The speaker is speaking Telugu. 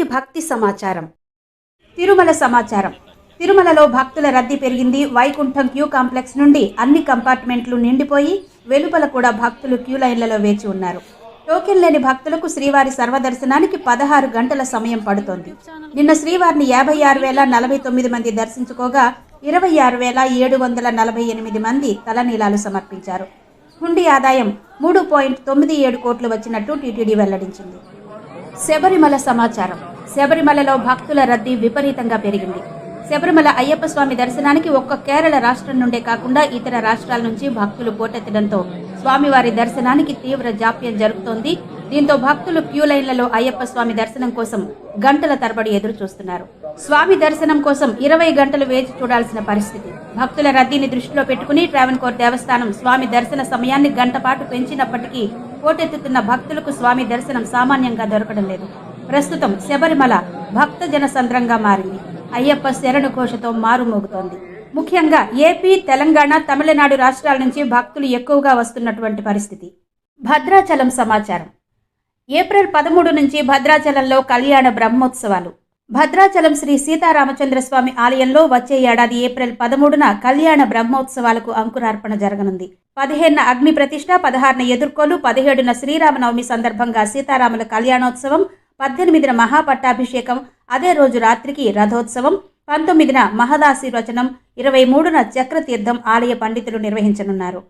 నేటి భక్తి సమాచారం. తిరుమల సమాచారం. తిరుమలలో భక్తుల రద్దీ పెరిగింది. వైకుంఠం క్యూ కాంప్లెక్స్ నుండి అన్ని కంపార్ట్మెంట్లు నిండిపోయి వెలుపల కూడా భక్తులు క్యూ లైన్లలో వేచి ఉన్నారు. టోకెన్ లేని భక్తులకు శ్రీవారి సర్వదర్శనానికి పదహారు గంటల సమయం పడుతోంది. నిన్న శ్రీవారిని యాభై ఆరు వేల నలభై తొమ్మిది మంది దర్శించుకోగా ఇరవై ఆరు వేల ఏడు వందల నలభై ఎనిమిది మంది తలనీలాలు సమర్పించారు. హుండీ ఆదాయం మూడు పాయింట్ తొమ్మిది ఏడు కోట్లు వచ్చినట్టు టీటీడీ వెల్లడించింది. శబరిమల సమాచారం. శబరిమలలో భక్తుల రద్దీ విపరీతంగా పెరిగింది. శబరిమల అయ్యప్ప స్వామి దర్శనానికి ఒక్క కేరళ రాష్ట్రం నుండే కాకుండా ఇతర రాష్ట్రాల నుంచి భక్తులు పోటెత్తడంతో స్వామివారి దర్శనానికి తీవ్ర జాప్యం జరుగుతోంది. దీంతో భక్తులు క్యూ లైన్లలో అయ్యప్ప స్వామి దర్శనం కోసం గంటల తరబడి ఎదురు చూస్తున్నారు స్వామి దర్శనం కోసం ఇరవై గంటలు వేచి చూడాల్సిన పరిస్థితి. భక్తుల రద్దీని దృష్టిలో పెట్టుకుని ట్రావెన్కోర్ దేవస్థానం స్వామి దర్శన సమయాన్ని గంట పాటు పెంచినప్పటికీ పోటెత్తుతున్న భక్తులకు స్వామి దర్శనం సామాన్యంగా దొరకడం లేదు. ప్రస్తుతం శబరిమల భక్త జనసంద్రంగా మారింది. అయ్యప్ప శరణు ఘోషతో మారుమోగుతోంది. ముఖ్యంగా ఏపీ తెలంగాణ తమిళనాడు రాష్ట్రాల నుంచి భక్తులు ఎక్కువగా వస్తున్నటువంటి పరిస్థితి. భద్రాచలం సమాచారం. ఏప్రిల్ పదమూడు నుంచి భద్రాచలంలో కళ్యాణ బ్రహ్మోత్సవాలు. భద్రాచలం శ్రీ సీతారామచంద్ర స్వామి ఆలయంలో వచ్చే ఏడాది ఏప్రిల్ పదమూడున కళ్యాణ బ్రహ్మోత్సవాలకు అంకురార్పణ జరగనుంది. పదిహేనున అగ్ని ప్రతిష్ట పదహారున ఎదుర్కోలు పదిహేడున శ్రీరామనవమి సందర్భంగా సీతారాముల కళ్యాణోత్సవం పద్దెనిమిదిన మహాపట్టాభిషేకం అదే రోజు రాత్రికి రథోత్సవం పంతొమ్మిదిన మహదాశీర్వచనం ఇరవై మూడున చక్రతీర్థం ఆలయ పండితులు నిర్వహించనున్నారు.